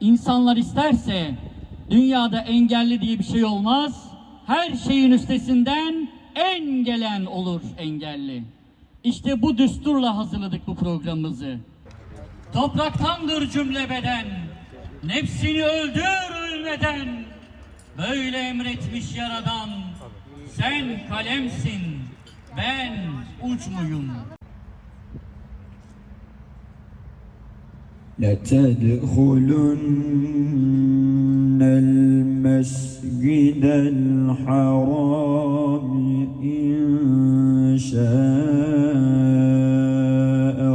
insanlar isterse dünyada engelli diye bir şey olmaz. Her şeyin üstesinden en gelen olur engelli. İşte bu düsturla hazırladık bu programımızı. Topraktandır cümle beden, nefsini öldür ölmeden. Böyle emretmiş yaradan, sen kalemsin, ben uç muyum? لتدخلن المسجد الحرام إن شاء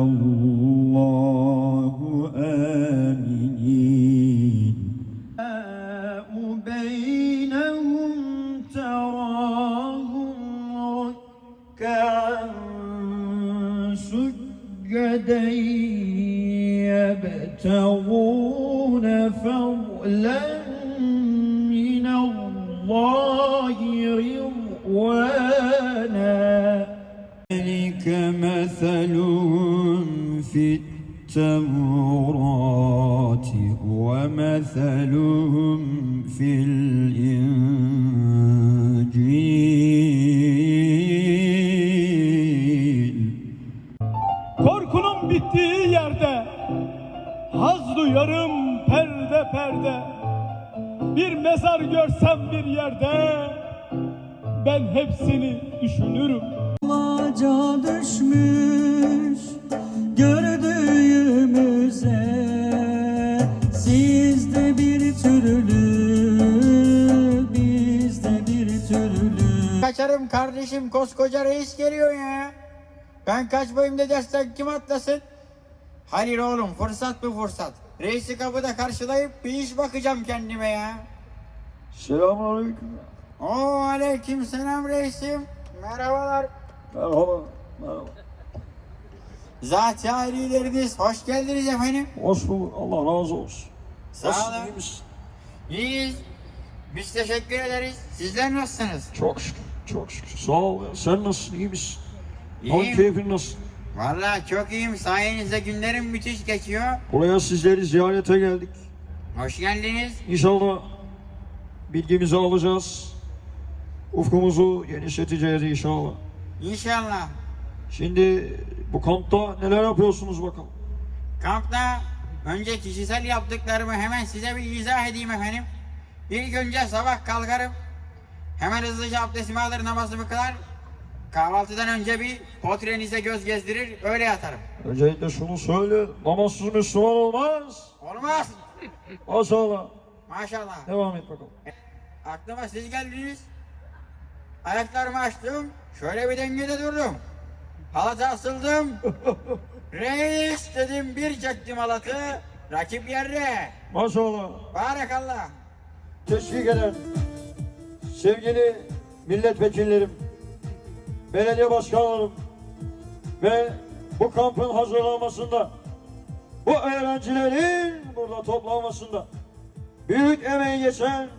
الله آمنين. بينهم تراهم ركعا سجدا يبتغون فضلا من الله رضوانا. ذلك مثلهم في التوراة ومثلهم في الإنجيل Bir mezar görsem bir yerde ben hepsini düşünürüm. Ağaca düşmüş gördüğümüze Sizde bir türlü bizde bir türlü Kaçarım kardeşim koskoca reis geliyor ya. Ben kaçmayayım da dersten kim atlasın? Hayır oğlum fırsat bu fırsat. Reisi kapıda karşılayıp bir iş bakacağım kendime ya. Selamünaleyküm. Oo aleyküm selam reisim. Merhabalar. Merhaba. Merhaba. Zat-ı hoş geldiniz efendim. Hoş bulduk. Allah razı olsun. Sağ olun. iyi misin? İyiyiz. Biz teşekkür ederiz. Sizler nasılsınız? Çok şükür. Çok şükür. Sağ ol. Sen nasılsın? İyi misin? İyiyim. keyfin nasıl? Vallahi çok iyiyim. Sayenizde günlerim müthiş geçiyor. Buraya sizleri ziyarete geldik. Hoş geldiniz. İnşallah bilgimizi alacağız. Ufkumuzu genişleteceğiz inşallah. İnşallah. Şimdi bu kampta neler yapıyorsunuz bakalım? Kampta önce kişisel yaptıklarımı hemen size bir izah edeyim efendim. İlk önce sabah kalkarım. Hemen hızlıca abdestimi alır namazımı kılar. Kahvaltıdan önce bir potrenize göz gezdirir öyle yatarım. Öncelikle şunu söyle. Namazsız Müslüman olmaz. Olmaz. Maşallah. Maşallah. Devam et bakalım. Aklıma siz geldiniz. Ayaklarımı açtım. Şöyle bir dengede durdum. Halata asıldım. Reis dedim bir çektim halatı. Rakip yerde. Maşallah. Barakallah. Teşvik eden sevgili milletvekillerim, belediye başkanlarım ve bu kampın hazırlanmasında, bu öğrencilerin burada toplanmasında büyük emeği geçen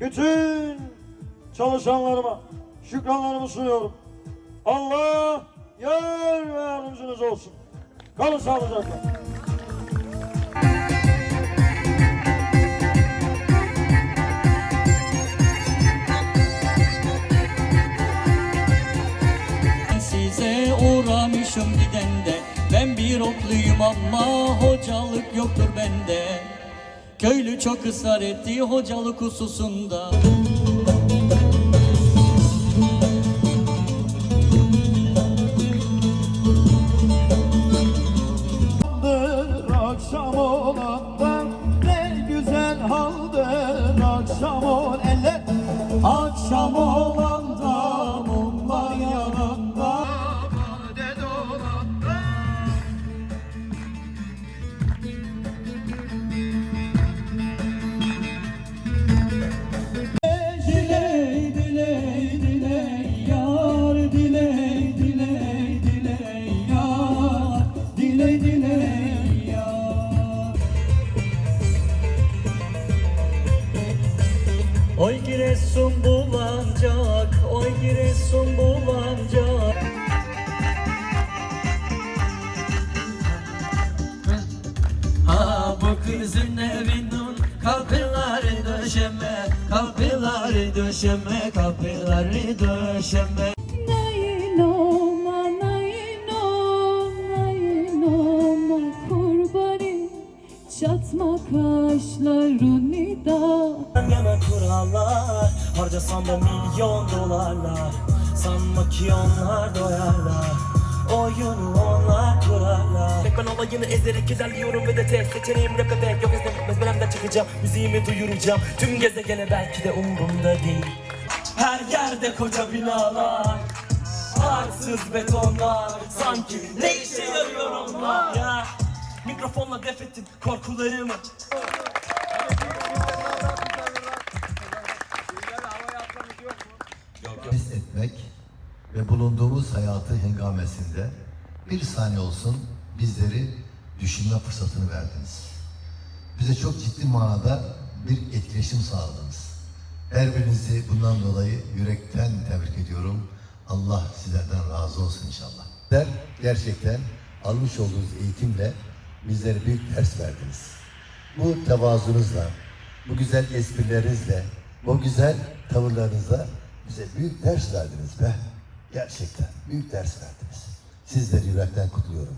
bütün çalışanlarıma şükranlarımı sunuyorum. Allah yar ve yardımcınız olsun. Kalın sağlıcakla. Size uğramışım gidende Ben bir okluyum ama hocalık yoktur bende Köylü çok ısrar etti hocalık hususunda Oy Giresun bulanacak, oy Giresun bulanacak. Ha bu kızın evinin kapıları döşeme, kapıları döşeme, kapıları döşeme. Çatma kaşlarını da Yeme kurallar Harcasam da milyon dolarlar. Sanma ki onlar doyarlar Oyunu onlar kurarlar. Ben olayını ezerek ilerliyorum ve de tek seçeneğim rap bebek Yok esnemek mezmelemden çıkacağım Müziğimi duyuracağım. Tüm gezegene belki de umurumda değil. Her yerde koca binalar Arsız betonlar. Sanki ne işe yarıyor onlar? ya Mikrofonla def ettim korkularımı His etmek ve bulunduğumuz hayatı hengamesinde bir saniye olsun bizleri düşünme fırsatını verdiniz. Bize çok ciddi manada bir etkileşim sağladınız. Her birinizi bundan dolayı yürekten tebrik ediyorum. Allah sizlerden razı olsun inşallah. Der gerçekten almış olduğunuz eğitimle bizlere büyük ders verdiniz. Bu tevazunuzla, bu güzel esprilerinizle, bu güzel tavırlarınızla bize büyük ders verdiniz be. Gerçekten büyük ders verdiniz. Sizleri yürekten kutluyorum.